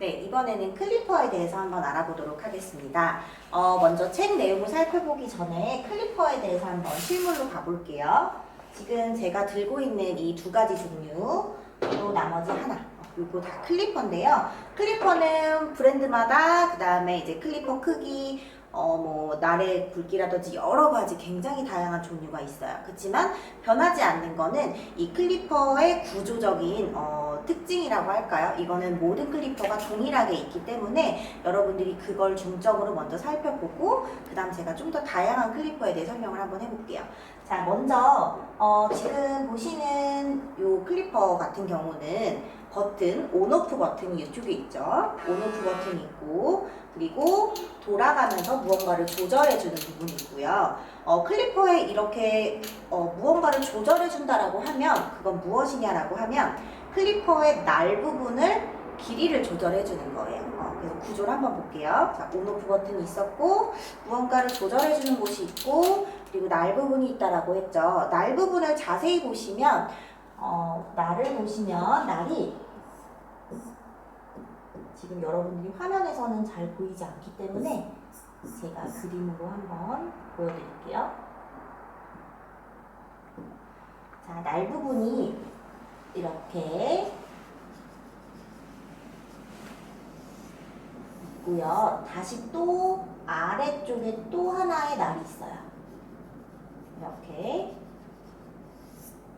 네, 이번에는 클리퍼에 대해서 한번 알아보도록 하겠습니다. 어, 먼저 책 내용을 살펴보기 전에 클리퍼에 대해서 한번 실물로 가볼게요. 지금 제가 들고 있는 이 두 가지 종류, 또 나머지 하나. 그리고 다 클리퍼인데요. 클리퍼는 브랜드마다 그 다음에 이제 클리퍼 크기, 어, 뭐, 날의 굵기라든지 여러 가지 굉장히 다양한 종류가 있어요. 그렇지만 변하지 않는 거는 이 클리퍼의 구조적인 어, 특징이라고 할까요? 이거는 모든 클리퍼가 동일하게 있기 때문에 여러분들이 그걸 중점으로 먼저 살펴보고 그 다음 제가 좀 더 다양한 클리퍼에 대해 설명을 한번 해볼게요. 자, 먼저 어, 지금 보시는 요 클리퍼 같은 경우는 버튼, 온오프 버튼이 이쪽에 있죠. 온오프 버튼이 있고 그리고 돌아가면서 무언가를 조절해주는 부분이 있고요. 어, 클리퍼에 이렇게 어, 무언가를 조절해준다라고 하면 그건 무엇이냐라고 하면 클리퍼의 날 부분을 길이를 조절해 주는 거예요. 어, 그래서 구조를 한번 볼게요. 자, 온오프 버튼이 있었고 무언가를 조절해 주는 곳이 있고 그리고 날 부분이 있다라고 했죠. 날 부분을 자세히 보시면 어, 날을 보시면 날이 지금 여러분들이 화면에서는 잘 보이지 않기 때문에 제가 그림으로 한번 보여드릴게요. 자, 날 부분이 이렇게 있고요. 다시 또 아래쪽에 또 하나의 날이 있어요. 이렇게.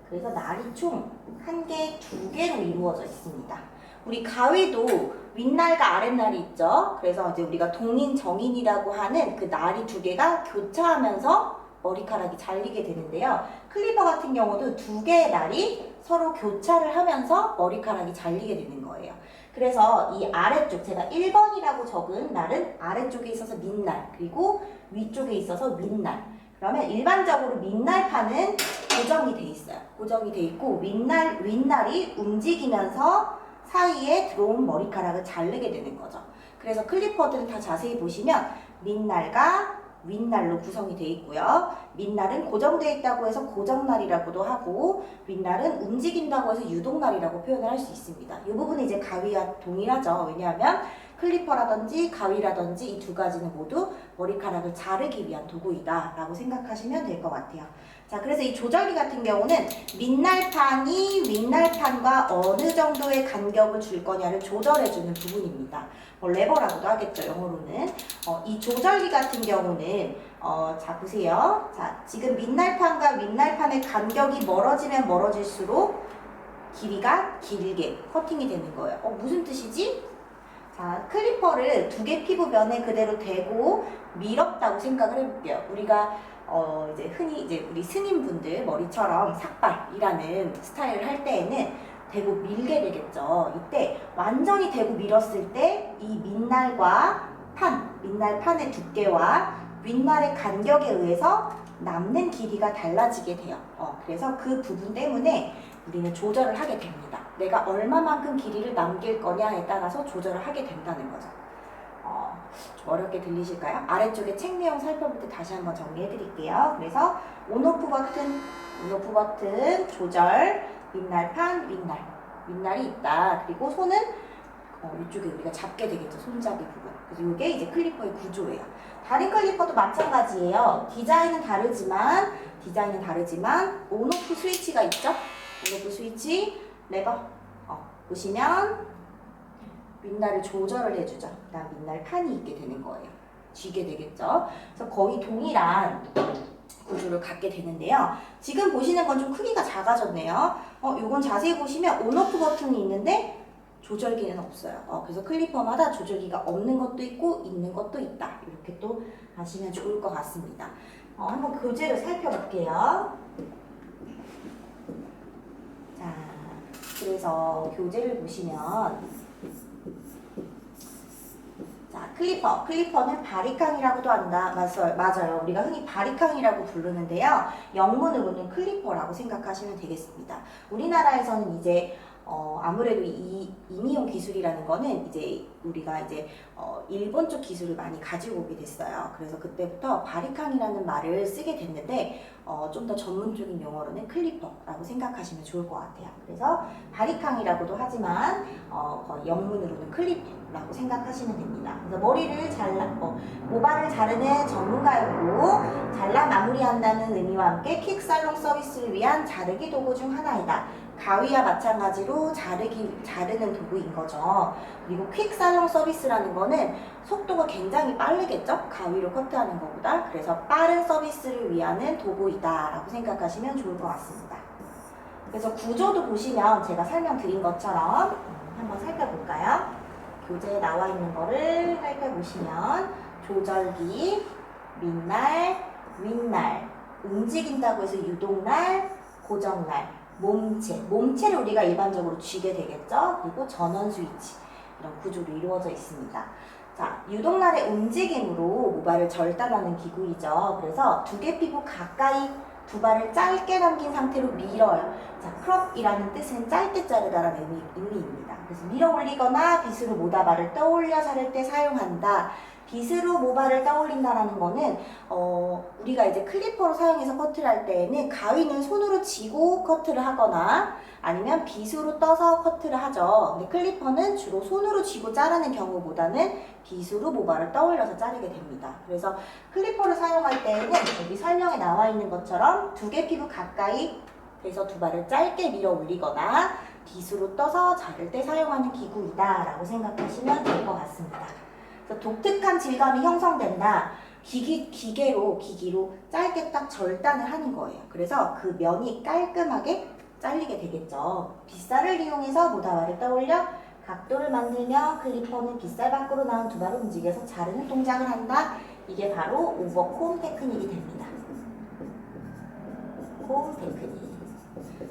그래서 날이 총 한 개, 두 개로 이루어져 있습니다. 우리 가위도 윗날과 아랫날이 있죠. 그래서 이제 우리가 동인 정인이라고 하는 그 날이 두 개가 교차하면서 머리카락이 잘리게 되는데요. 클리퍼 같은 경우도 두 개의 날이 서로 교차를 하면서 머리카락이 잘리게 되는 거예요. 그래서 이 아래쪽 제가 1번이라고 적은 날은 아래쪽에 있어서 밑날 그리고 위쪽에 있어서 윗날 그러면 일반적으로 밑날판은 고정이 돼 있어요. 고정이 돼 있고 윗날 윗날이 움직이면서 사이에 들어온 머리카락을 자르게 되는 거죠. 그래서 클리퍼들은 다 자세히 보시면 밑날과 윗날로 구성이 되어 있고요. 밑날은 고정되어 있다고 해서 고정날이라고도 하고 윗날은 움직인다고 해서 유동날이라고 표현을 할 수 있습니다. 이 부분은 이제 가위와 동일하죠. 왜냐하면 클리퍼라든지 가위라든지 이 두 가지는 모두 머리카락을 자르기 위한 도구이다 라고 생각하시면 될 것 같아요. 자, 그래서 이 조절기 같은 경우는 밑날판이 윗날판과 어느 정도의 간격을 줄 거냐를 조절해주는 부분입니다. 뭐 레버라고도 하겠죠, 영어로는. 어, 이 조절기 같은 경우는 어, 자 보세요. 자, 지금 밑날판과 윗날판의 간격이 멀어지면 멀어질수록 길이가 길게 커팅이 되는 거예요. 어, 무슨 뜻이지? 자, 클리퍼를 두 개 피부 면에 그대로 대고 밀었다고 생각을 해볼게요. 우리가 어, 이제 흔히 이제 우리 스님분들 머리처럼 삭발이라는 스타일을 할 때에는 대고 밀게 되겠죠. 이때 완전히 대고 밀었을 때이 밑날과 판, 밑날판의 두께와 윗날의 간격에 의해서 남는 길이가 달라지게 돼요. 어, 그래서 그 부분 때문에 우리는 조절을 하게 됩니다. 내가 얼마만큼 길이를 남길 거냐에 따라서 조절을 하게 된다는 거죠. 어, 좀 어렵게 들리실까요? 아래쪽에 책 내용 살펴볼 때 다시 한번 정리해 드릴게요. 그래서 온오프 버튼, 온오프 버튼, 조절, 윗날 판, 윗날. 윗날이 있다. 그리고 손은 어, 이쪽에 우리가 잡게 되겠죠. 손잡이 부분. 그래서 이게 이제 클리퍼의 구조예요. 다른 클리퍼도 마찬가지예요. 디자인은 다르지만, 디자인은 다르지만, 온오프 스위치가 있죠? 온오프 스위치, 레버. 어, 보시면, 윗날을 조절을 해주죠. 그다음 윗날 판이 있게 되는 거예요. 쥐게 되겠죠. 그래서 거의 동일한 구조를 갖게 되는데요. 지금 보시는 건 좀 크기가 작아졌네요. 어, 요건 자세히 보시면 온오프 버튼이 있는데 조절기는 없어요. 어, 그래서 클리퍼마다 조절기가 없는 것도 있고 있는 것도 있다. 이렇게 또 아시면 좋을 것 같습니다. 어, 한번 교재를 살펴볼게요. 자, 그래서 교재를 보시면 자, 클리퍼. 클리퍼는 바리캉이라고도 한다. 맞아요. 맞아요. 우리가 흔히 바리캉이라고 부르는데요. 영문으로는 클리퍼라고 생각하시면 되겠습니다. 우리나라에서는 이제 어, 아무래도 이 임의용 기술이라는 거는 이제 우리가 이제 어, 일본 쪽 기술을 많이 가지고 오게 됐어요. 그래서 그때부터 바리캉이라는 말을 쓰게 됐는데 어, 좀 더 전문적인 용어로는 클리퍼라고 생각하시면 좋을 것 같아요. 그래서 바리캉이라고도 하지만 어, 거의 영문으로는 클리퍼라고 생각하시면 됩니다. 그래서 머리를 잘라, 어, 모발을 자르는 전문가였고 잘라 마무리한다는 의미와 함께 킥 살롱 서비스를 위한 자르기 도구 중 하나이다. 가위와 마찬가지로 자르기 자르는 도구인 거죠. 그리고 퀵 살롱 서비스라는 거는 속도가 굉장히 빠르겠죠? 가위로 커트하는 것보다. 그래서 빠른 서비스를 위한 도구이다라고 생각하시면 좋을 것 같습니다. 그래서 구조도 보시면 제가 설명드린 것처럼 음, 한번 살펴볼까요? 교재에 나와 있는 거를 살펴보시면 조절기, 밑날, 윗날, 움직인다고 해서 유동날, 고정날, 몸체. 몸체를 우리가 일반적으로 쥐게 되겠죠? 그리고 전원 스위치. 이런 구조로 이루어져 있습니다. 자, 유동날의 움직임으로 모발을 절단하는 기구이죠. 그래서 두 개 피부 가까이 두 발을 짧게 남긴 상태로 밀어요. 자, 크롭이라는 뜻은 짧게 자르다라는 의미, 의미입니다. 그래서 밀어 올리거나 빗으로 모다발을 떠올려 자를 때 사용한다. 빗으로 모발을 떠올린다라는 거는 어, 우리가 이제 클리퍼로 사용해서 커트를 할 때에는 가위는 손으로 쥐고 커트를 하거나 아니면 빗으로 떠서 커트를 하죠. 근데 클리퍼는 주로 손으로 쥐고 자르는 경우보다는 빗으로 모발을 떠올려서 자르게 됩니다. 그래서 클리퍼를 사용할 때에는 여기 설명에 나와 있는 것처럼 두 개 피부 가까이 해서 두 발을 짧게 밀어 올리거나 빗으로 떠서 자를 때 사용하는 기구이다 라고 생각하시면 될 것 같습니다. 그래서 독특한 질감이 형성된다. 기기, 기계로, 기기로 짧게 딱 절단을 하는 거예요. 그래서 그 면이 깔끔하게 잘리게 되겠죠. 빗살을 이용해서 모다발을 떠올려 각도를 만들며 클리퍼는 빗살 밖으로 나온 두 발을 움직여서 자르는 동작을 한다. 이게 바로 오버콤 테크닉이 됩니다. 콤 테크닉.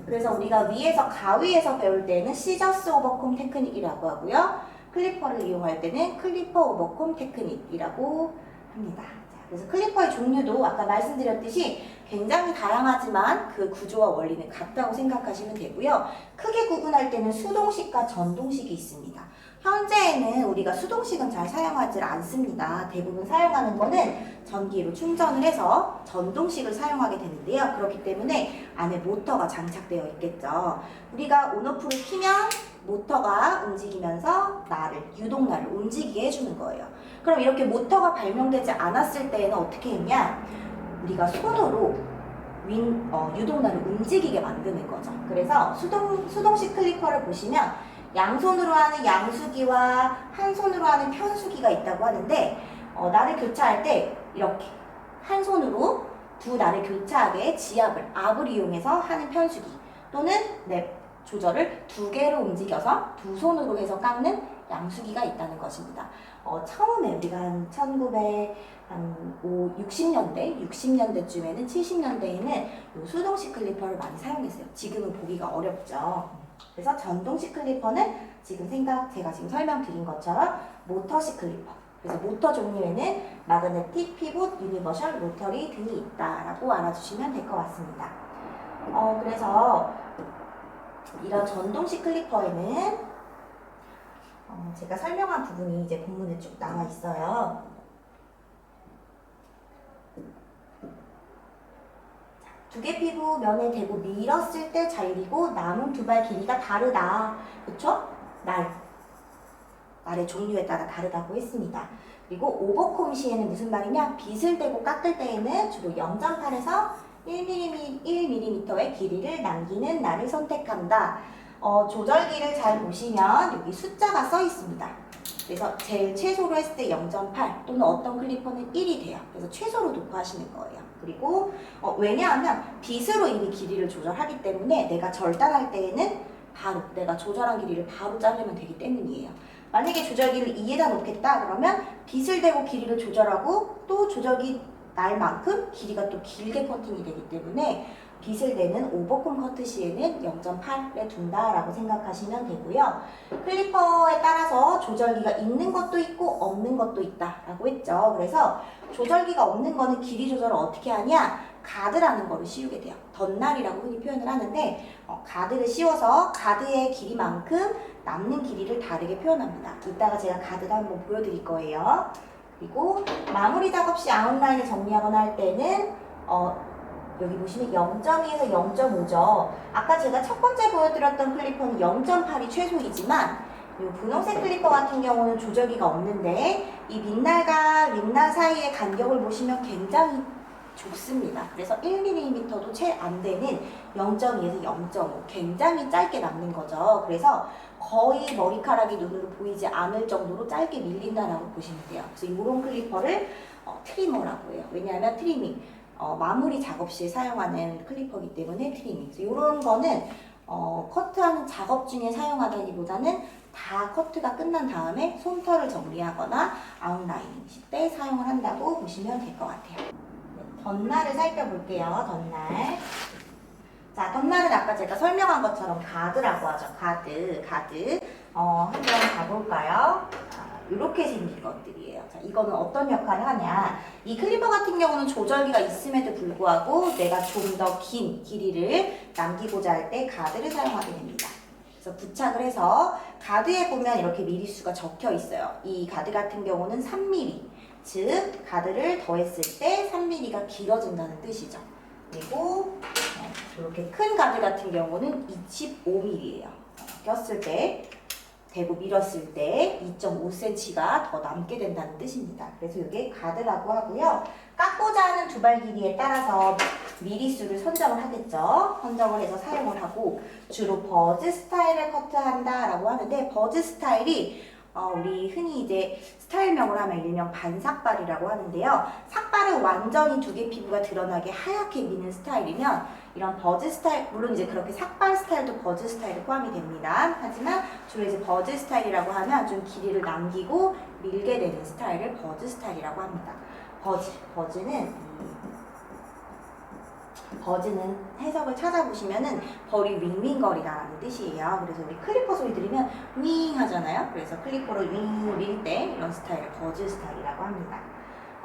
그래서 우리가 위에서 가위에서 배울 때는 시저스 오버콤 테크닉이라고 하고요. 클리퍼를 이용할 때는 클리퍼 오버콤 테크닉이라고 합니다. 자, 그래서 클리퍼의 종류도 아까 말씀드렸듯이 굉장히 다양하지만 그 구조와 원리는 같다고 생각하시면 되고요. 크게 구분할 때는 수동식과 전동식이 있습니다. 현재에는 우리가 수동식은 잘 사용하지 않습니다. 대부분 사용하는 거는 전기로 충전을 해서 전동식을 사용하게 되는데요. 그렇기 때문에 안에 모터가 장착되어 있겠죠. 우리가 온오프를 키면 모터가 움직이면서 나를, 유동나를 움직이게 해주는 거예요. 그럼 이렇게 모터가 발명되지 않았을 때에는 어떻게 했냐? 우리가 손으로 윈, 어, 유동나를 움직이게 만드는 거죠. 그래서 수동, 수동식 클리퍼를 보시면 양손으로 하는 양수기와 한 손으로 하는 편수기가 있다고 하는데 어, 날을 교차할 때 이렇게 한 손으로 두 날을 교차하게 지압을, 압을 이용해서 하는 편수기 또는 네, 조절을 두 개로 움직여서 두 손으로 해서 깎는 양수기가 있다는 것입니다. 어, 처음에 우리가 한 1900, 한 5, 60년대, 60년대쯤에는 70년대에는 요 수동식 클리퍼를 많이 사용했어요. 지금은 보기가 어렵죠. 그래서 전동식 클리퍼는 지금 생각, 제가 지금 설명드린 것처럼 모터식 클리퍼. 그래서 모터 종류에는 마그네틱, 피봇, 유니버셜, 로터리 등이 있다라고 알아주시면 될 것 같습니다. 어, 그래서 이런 전동식 클리퍼에는 어, 제가 설명한 부분이 이제 본문에 쭉 나와 있어요. 두 개 피부 면에 대고 밀었을 때 잘리고 남은 두 발 길이가 다르다. 그쵸? 날. 날의 종류에 따라 다르다고 했습니다. 그리고 오버콤 시에는 무슨 말이냐? 빗을 대고 깎을 때에는 주로 0.8에서 1mm, 1mm의 길이를 남기는 날을 선택한다. 어, 조절기를 잘 보시면 여기 숫자가 써 있습니다. 그래서 제일 최소로 했을 때 0.8 또는 어떤 클리퍼는 1이 돼요. 그래서 최소로 도포하시는 거예요. 그리고 어, 왜냐하면 빗으로 이미 길이를 조절하기 때문에 내가 절단할 때에는 바로 내가 조절한 길이를 바로 자르면 되기 때문이에요. 만약에 조절기를 2에다 놓겠다 그러면 빗을 대고 길이를 조절하고 또 조절기 날만큼 길이가 또 길게 커팅이 되기 때문에 빗을 대는 오버콤 커트 시에는 0.8에 둔다라고 생각하시면 되고요. 클리퍼에 따라서 조절기가 있는 것도 있고 없는 것도 있다라고 했죠. 그래서 조절기가 없는 거는 길이 조절을 어떻게 하냐? 가드라는 거를 씌우게 돼요. 덧날이라고 흔히 표현을 하는데 어, 가드를 씌워서 가드의 길이만큼 남는 길이를 다르게 표현합니다. 이따가 제가 가드를 한번 보여드릴 거예요. 그리고 마무리 작업 시 아웃라인을 정리하거나 할 때는 어, 여기 보시면 0.2에서 0.5죠. 아까 제가 첫 번째 보여드렸던 클리퍼는 0.8이 최소이지만 이 분홍색 클리퍼 같은 경우는 조절기가 없는데 이 밑날과 밑날 사이의 간격을 보시면 굉장히 좁습니다. 그래서 1mm도 채 안 되는 0.2에서 0.5 굉장히 짧게 남는 거죠. 그래서 거의 머리카락이 눈으로 보이지 않을 정도로 짧게 밀린다라고 보시면 돼요. 그래서 이런 클리퍼를 어, 트리머라고 해요. 왜냐하면 트리밍 어, 마무리 작업 시에 사용하는 클리퍼이기 때문에 트리밍. 이런 거는 어, 커트하는 작업 중에 사용하다기보다는 다 커트가 끝난 다음에 솜털을 정리하거나 아웃라인 때 사용을 한다고 보시면 될 것 같아요. 네, 덧날을 살펴볼게요. 덧날. 자, 덧날은 아까 제가 설명한 것처럼 가드라고 하죠. 가드, 가드. 어, 한번 가볼까요? 이렇게 생긴 것들이에요. 자, 이거는 어떤 역할을 하냐. 이 클리퍼 같은 경우는 조절기가 있음에도 불구하고 내가 좀 더 긴 길이를 남기고자 할 때 가드를 사용하게 됩니다. 그래서 부착을 해서 가드에 보면 이렇게 미리수가 적혀 있어요. 이 가드 같은 경우는 3mm. 즉, 가드를 더했을 때 3mm가 길어진다는 뜻이죠. 그리고 어, 이렇게 큰 가드 같은 경우는 25mm예요. 꼈을 때 대고 밀었을 때 2.5cm가 더 남게 된다는 뜻입니다. 그래서 이게 가드라고 하고요. 깎고자 하는 두발 길이에 따라서 미리수를 선정을 하겠죠. 선정을 해서 사용을 하고 주로 버즈 스타일을 커트한다라고 하는데 버즈 스타일이 어, 우리 흔히 이제 스타일명을 하면 일명 반삭발이라고 하는데요. 삭발은 완전히 두 개 피부가 드러나게 하얗게 미는 스타일이면 이런 버즈 스타일, 물론 이제 그렇게 삭발 스타일도 버즈 스타일에 포함이 됩니다. 하지만 주로 이제 버즈 스타일이라고 하면 좀 길이를 남기고 밀게 되는 스타일을 버즈 스타일이라고 합니다. 버즈, 버즈는 이 버즈는 해석을 찾아보시면은 벌이 윙윙거리다라는 뜻이에요. 그래서 우리 클리퍼 소리 들으면 윙 하잖아요. 그래서 클리퍼로 윙 밀 때 이런 스타일을 버즈 스타일이라고 합니다.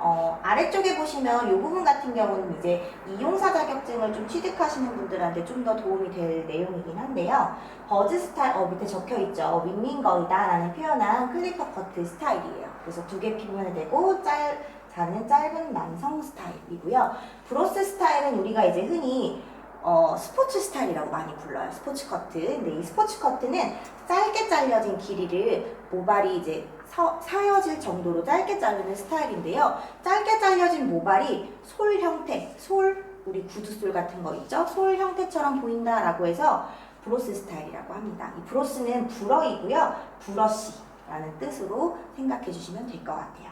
어, 아래쪽에 보시면 이 부분 같은 경우는 이제 이용사 자격증을 좀 취득하시는 분들한테 좀 더 도움이 될 내용이긴 한데요. 버즈 스타일, 어, 밑에 적혀 있죠. 윙윙거리다 라는 표현한 클리퍼 커트 스타일이에요. 그래서 두개 피부면에 대고 짧, 자는 짧은 남성 스타일이고요. 브로스 스타일은 우리가 이제 흔히 어, 스포츠 스타일이라고 많이 불러요. 스포츠 커트. 근데 이 스포츠 커트는 짧게 잘려진 길이를 모발이 이제 서, 사여질 정도로 짧게 자르는 스타일인데요. 짧게 잘려진 모발이 솔 형태, 솔, 우리 구두솔 같은 거 있죠? 솔 형태처럼 보인다라고 해서 브로스 스타일이라고 합니다. 이 브로스는 불어이고요. 브러쉬라는 뜻으로 생각해 주시면 될 것 같아요.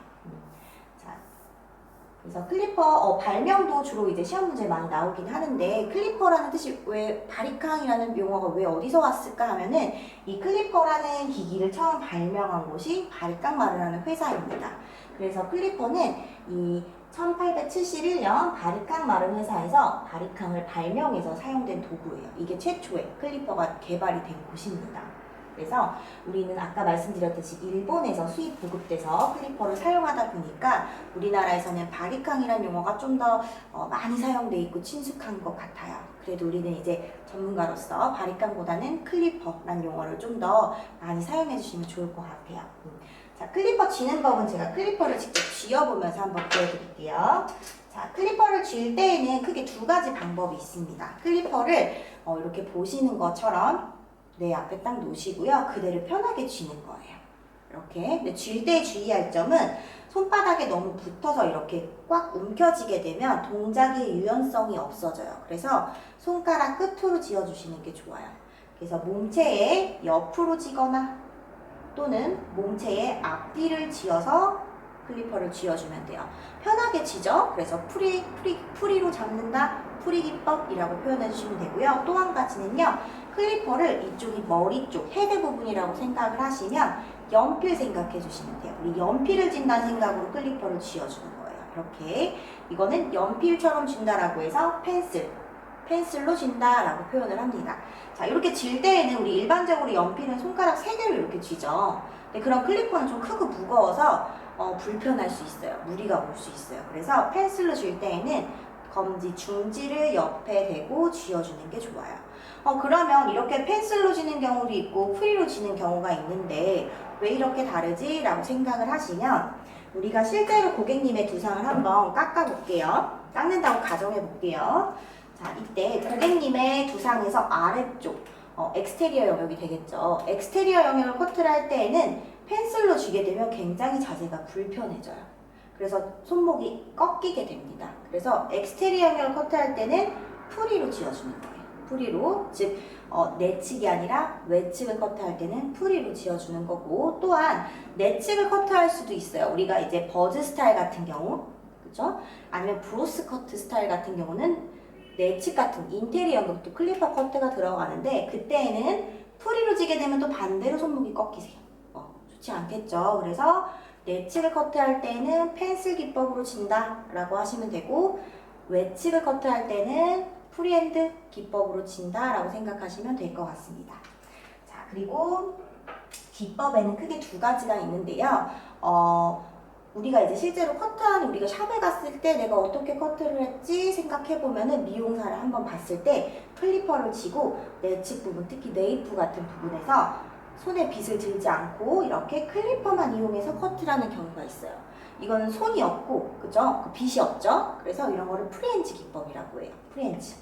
그래서 클리퍼 어, 발명도 주로 이제 시험 문제에 많이 나오긴 하는데 클리퍼라는 뜻이 왜 바리캉이라는 용어가 왜 어디서 왔을까 하면은 이 클리퍼라는 기기를 처음 발명한 곳이 바리캉마르라는 회사입니다. 그래서 클리퍼는 이 1871년 바리캉 마른 회사에서 바리캉을 발명해서 사용된 도구예요. 이게 최초의 클리퍼가 개발이 된 곳입니다. 그래서 우리는 아까 말씀드렸듯이 일본에서 수입 보급돼서 클리퍼를 사용하다 보니까 우리나라에서는 바리캉이라는 용어가 좀 더 많이 사용돼 있고 친숙한 것 같아요. 그래도 우리는 이제 전문가로서 바리캉보다는 클리퍼라는 용어를 좀 더 많이 사용해 주시면 좋을 것 같아요. 음. 자, 클리퍼 쥐는 법은 제가 클리퍼를 직접 쥐어보면서 한번 보여드릴게요. 자, 클리퍼를 쥘 때에는 크게 두 가지 방법이 있습니다. 클리퍼를 어, 이렇게 보시는 것처럼 내 앞에 딱 놓으시고요. 그대로 편하게 쥐는 거예요. 이렇게. 근데 쥘때 주의할 점은 손바닥에 너무 붙어서 이렇게 꽉 움켜쥐게 되면 동작의 유연성이 없어져요. 그래서 손가락 끝으로 쥐어주시는 게 좋아요. 그래서 몸체에 옆으로 쥐거나 또는 몸체에 앞뒤를 쥐어서 클리퍼를 쥐어주면 돼요. 편하게 쥐죠? 그래서 풀이, 풀이, 풀이로 잡는다? 풀이기법이라고 표현해 주시면 되고요. 또 한 가지는요. 클리퍼를 이쪽이 머리 쪽, 헤드 부분이라고 생각을 하시면 연필 생각해 주시면 돼요. 우리 연필을 쥔다는 생각으로 클리퍼를 쥐어주는 거예요. 이렇게. 이거는 연필처럼 쥔다라고 해서 펜슬, 펜슬로 쥔다라고 표현을 합니다. 자, 이렇게 쥘 때에는 우리 일반적으로 연필은 손가락 세 개를 이렇게 쥐죠. 근데 그런 클리퍼는 좀 크고 무거워서 어, 불편할 수 있어요. 무리가 올 수 있어요. 그래서 펜슬로 쥘 때에는 검지, 중지를 옆에 대고 쥐어주는 게 좋아요. 어, 그러면 이렇게 펜슬로 지는 경우도 있고 프리로 지는 경우가 있는데 왜 이렇게 다르지? 라고 생각을 하시면 우리가 실제로 고객님의 두상을 한번 깎아볼게요. 깎는다고 가정해 볼게요. 자, 이때 고객님의 두상에서 아래쪽, 어, 엑스테리어 영역이 되겠죠. 엑스테리어 영역을 커트를 할 때에는 펜슬로 쥐게 되면 굉장히 자세가 불편해져요. 그래서 손목이 꺾이게 됩니다. 그래서 엑스테리어 영역을 커트할 때는 프리로 쥐어주는 거예요. 프리로, 즉 어, 내측이 아니라 외측을 커트할 때는 프리로 지어주는 거고 또한 내측을 커트할 수도 있어요. 우리가 이제 버즈 스타일 같은 경우, 그죠? 아니면 브로스 커트 스타일 같은 경우는 내측 같은 인테리어 것도 클리퍼 커트가 들어가는데 그때에는 프리로 지게 되면 또 반대로 손목이 꺾이세요. 어, 좋지 않겠죠? 그래서 내측을 커트할 때는 펜슬 기법으로 진다라고 하시면 되고 외측을 커트할 때는 프리핸드 기법으로 친다 라고 생각하시면 될 것 같습니다. 자, 그리고 기법에는 크게 두 가지가 있는데요. 어, 우리가 이제 실제로 커트하는 우리가 샵에 갔을 때 내가 어떻게 커트를 했지 생각해 보면은 미용사를 한번 봤을 때 클리퍼를 쥐고 내측 부분 특히 네이프 같은 부분에서 손에 빗을 들지 않고 이렇게 클리퍼만 이용해서 커트라는 경우가 있어요. 이거는 손이 없고 그죠? 그 빗이 없죠? 그래서 이런 거를 프리엔즈 기법이라고 해요. 프리엔즈.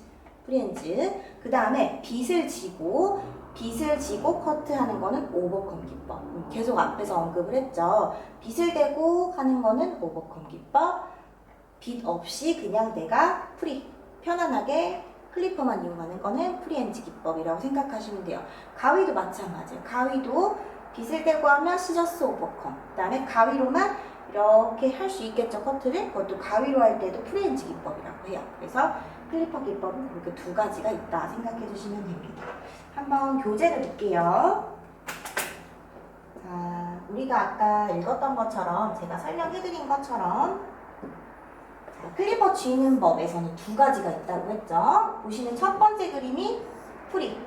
프리엔즈. 그 다음에 빗을 쥐고 빗을 쥐고 커트하는 거는 오버컴 기법. 음, 계속 앞에서 언급을 했죠. 빗을 대고 하는 거는 오버컴 기법. 빗 없이 그냥 내가 프리 편안하게 클리퍼만 이용하는 거는 프리엔즈 기법이라고 생각하시면 돼요. 가위도 마찬가지예요. 가위도 빗을 대고 하면 시저스 오버컴. 그 다음에 가위로만 이렇게 할 수 있겠죠 커트를 그것도 가위로 할 때도 프리엔즈 기법이라고 해요 그래서 클리퍼 기법은 그렇게 두 가지가 있다 생각해 주시면 됩니다 한번 교재를 볼게요 자 우리가 아까 읽었던 것처럼 제가 설명해 드린 것처럼 자, 클리퍼 쥐는 법에서는 두 가지가 있다고 했죠 보시는 첫 번째 그림이 프리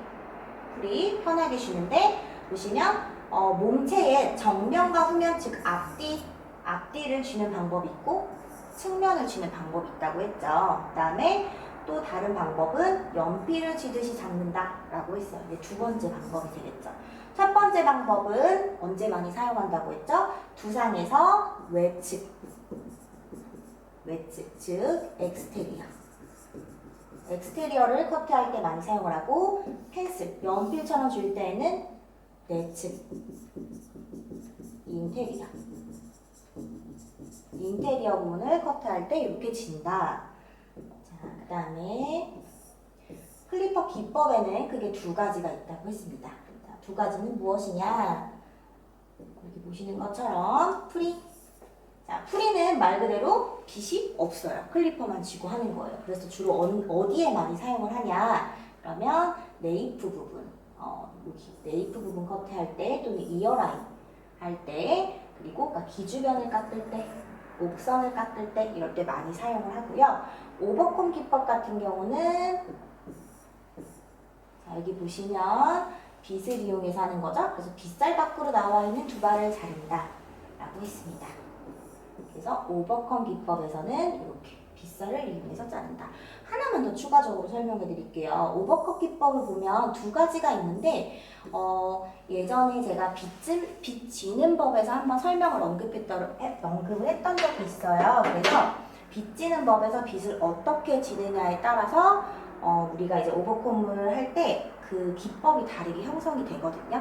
프리 편하게 쉬는데 보시면 어, 몸체의 정면과 후면 즉 앞뒤 앞뒤를 쥐는 방법이 있고 측면을 쥐는 방법이 있다고 했죠. 그 다음에 또 다른 방법은 연필을 쥐듯이 잡는다 라고 했어요. 이게 두 번째 방법이 되겠죠. 첫 번째 방법은 언제 많이 사용한다고 했죠? 두상에서 외측, 외측, 즉 엑스테리어. 엑스테리어를 커트할 때 많이 사용을 하고 펜슬, 연필처럼 줄 때에는 내측, 인테리어. 인테리어 부분을 커트할 때 이렇게 진다. 자, 그 다음에 클리퍼 기법에는 크게 두 가지가 있다고 했습니다. 자, 두 가지는 무엇이냐? 여기 보시는 것처럼 프리. 자, 프리는 말 그대로 빗이 없어요. 클리퍼만 쥐고 하는 거예요. 그래서 주로 어, 디에 많이 사용을 하냐? 그러면 네이프 부분, 어, 여기 네이프 부분 커트 할 때 또는 이어라인 할 때, 그리고 기주변을 깎을 때, 옥선을 깎을 때 이럴 때 많이 사용을 하고요. 오버콤 기법 같은 경우는 자, 여기 보시면 빗을 이용해서 하는 거죠. 그래서 빗살 밖으로 나와 있는 두 발을 자른다 라고 했습니다. 그래서 오버컴 기법에서는 이렇게 빗살을 이용해서 자른다. 하나만 더 추가적으로 설명해 드릴게요. 오버컷 기법을 보면 두 가지가 있는데 어, 예전에 제가 빗, 빗 쥐는 법에서 한번 설명을 언급했던, 언급을 했던 적이 있어요. 그래서 빗 쥐는 법에서 빗을 어떻게 쥐느냐에 따라서 어, 우리가 이제 오버콤을 할 때 그 기법이 다르게 형성이 되거든요.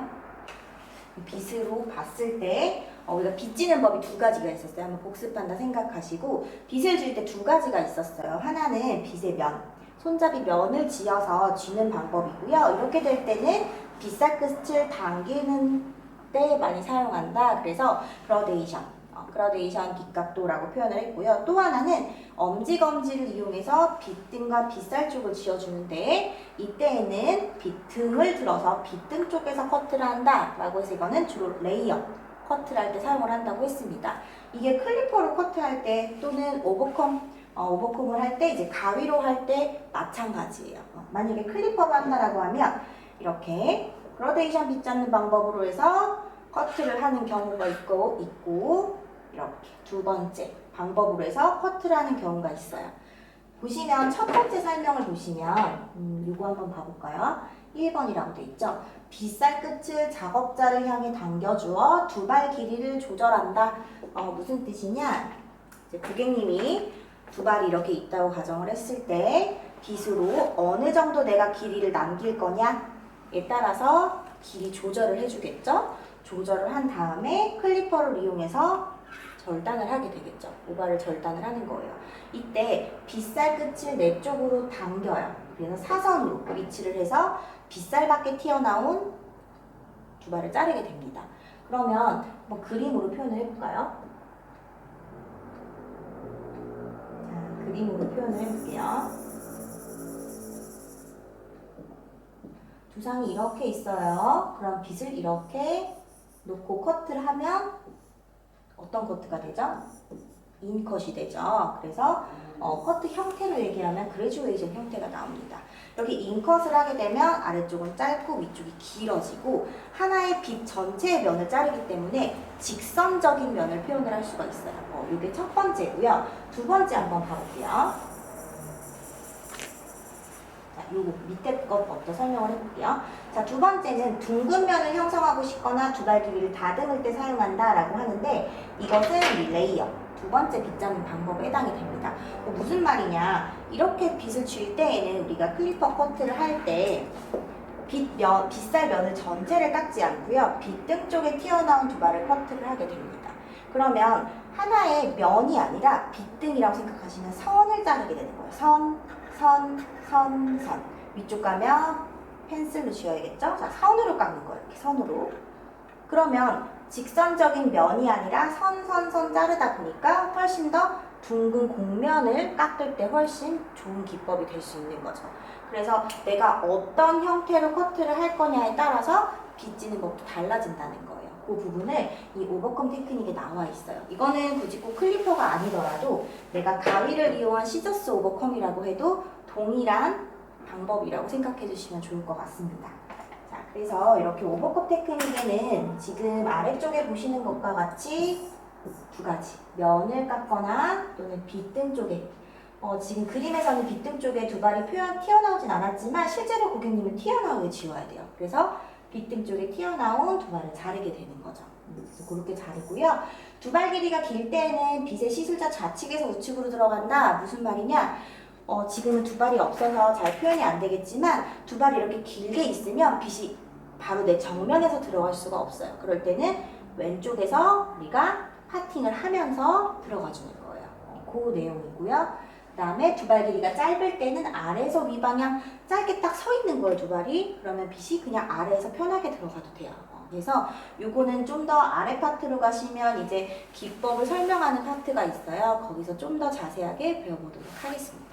빗으로 봤을 때 어, 우리가 빗 쥐는 법이 두 가지가 있었어요. 한번 복습한다 생각하시고 빗을 줄때두 가지가 있었어요. 하나는 빗의 면, 손잡이 면을 쥐어서 쥐는 방법이고요. 이렇게 될 때는 빗살 끝을 당기는 때 많이 사용한다. 그래서 그라데이션, 어, 그라데이션 빗각도라고 표현을 했고요. 또 하나는 엄지검지를 이용해서 빗등과 빗살 쪽을 쥐어주는데 이때에는 빗등을 들어서 빗등 쪽에서 커트를 한다 라고 해서 이거는 주로 레이어 커트를 할때 사용을 한다고 했습니다. 이게 클리퍼로 커트할 때 또는 오버컴 어, 오버컴을 할 때 이제 가위로 할 때 마찬가지예요. 어, 만약에 클리퍼로 한다라고 하면 이렇게 그라데이션 빗 잡는 방법으로 해서 커트를 하는 경우가 있고 있고 이렇게 두 번째 방법으로 해서 커트를 하는 경우가 있어요. 보시면 첫 번째 설명을 보시면 음, 요거 한번 봐볼까요? 1번이라고 돼 있죠. 빗살 끝을 작업자를 향해 당겨주어 두 발 길이를 조절한다. 어, 무슨 뜻이냐? 이제 고객님이 두 발이 이렇게 있다고 가정을 했을 때 빗으로 어느 정도 내가 길이를 남길 거냐에 따라서 길이 조절을 해주겠죠. 조절을 한 다음에 클리퍼를 이용해서 절단을 하게 되겠죠. 오발을 절단을 하는 거예요. 이때 빗살 끝을 내 쪽으로 당겨요. 그래서 사선으로 위치를 해서 빗살 밖에 튀어나온 두 발을 자르게 됩니다. 그러면 뭐 그림으로 표현을 해볼까요? 자, 그림으로 표현을 해볼게요. 두상이 이렇게 있어요. 그럼 빗을 이렇게 놓고 커트를 하면 어떤 커트가 되죠? 인컷이 되죠. 그래서 어, 커트 형태로 얘기하면 그레주에이션 형태가 나옵니다. 이렇게 인컷을 하게 되면 아래쪽은 짧고 위쪽이 길어지고 하나의 빛 전체의 면을 자르기 때문에 직선적인 면을 표현을 할 수가 있어요. 어, 이게 첫 번째고요. 두 번째 한번 봐볼게요. 자, 요거 밑에 것부터 설명을 해볼게요. 자, 두 번째는 둥근 면을 형성하고 싶거나 두 발 길이를 다듬을 때 사용한다라고 하는데 이것은 이 레이어. 두 번째 빗 잡는 방법에 해당이 됩니다. 어, 무슨 말이냐? 이렇게 빗을 줄 때에는 우리가 클리퍼 커트를 할때 빗면, 빗살 면을 전체를 깎지 않고요. 빗등 쪽에 튀어나온 두 발을 커트를 하게 됩니다. 그러면 하나의 면이 아니라 빗등이라고 생각하시면 선을 자르게 되는 거예요. 선, 선, 선, 선. 위쪽 가면 펜슬로 지어야겠죠? 자, 선으로 깎는 거예요. 이렇게 선으로. 그러면 직선적인 면이 아니라 선, 선, 선 자르다 보니까 훨씬 더 둥근 곡면을 깎을 때 훨씬 좋은 기법이 될 수 있는 거죠. 그래서 내가 어떤 형태로 커트를 할 거냐에 따라서 빗지는 법도 달라진다는 거예요. 그 부분을 이 오버컴 테크닉에 나와 있어요. 이거는 굳이 꼭 클리퍼가 아니더라도 내가 가위를 이용한 시저스 오버컴이라고 해도 동일한 방법이라고 생각해 주시면 좋을 것 같습니다. 자, 그래서 이렇게 오버컵 테크닉에는 지금 아래쪽에 보시는 것과 같이 두 가지 면을 깎거나 또는 빗등 쪽에 어, 지금 그림에서는 빗등 쪽에 두 발이 표현, 튀어나오진 않았지만 실제로 고객님은 튀어나오게 지워야 돼요. 그래서 빗등 쪽에 튀어나온 두 발을 자르게 되는 거죠. 음, 그렇게 자르고요. 두 발 길이가 길 때는 빗의 시술자 좌측에서 우측으로 들어간다. 무슨 말이냐? 어, 지금은 두 발이 없어서 잘 표현이 안 되겠지만 두 발이 이렇게 길게 있으면 빛이 바로 내 정면에서 들어갈 수가 없어요. 그럴 때는 왼쪽에서 우리가 파팅을 하면서 들어가 주는 거예요. 어, 그 내용이고요. 그 다음에 두 발 길이가 짧을 때는 아래에서 위 방향 짧게 딱 서 있는 거예요, 두 발이. 그러면 빛이 그냥 아래에서 편하게 들어가도 돼요. 어, 그래서 요거는 좀 더 아래 파트로 가시면 이제 기법을 설명하는 파트가 있어요. 거기서 좀 더 자세하게 배워보도록 하겠습니다.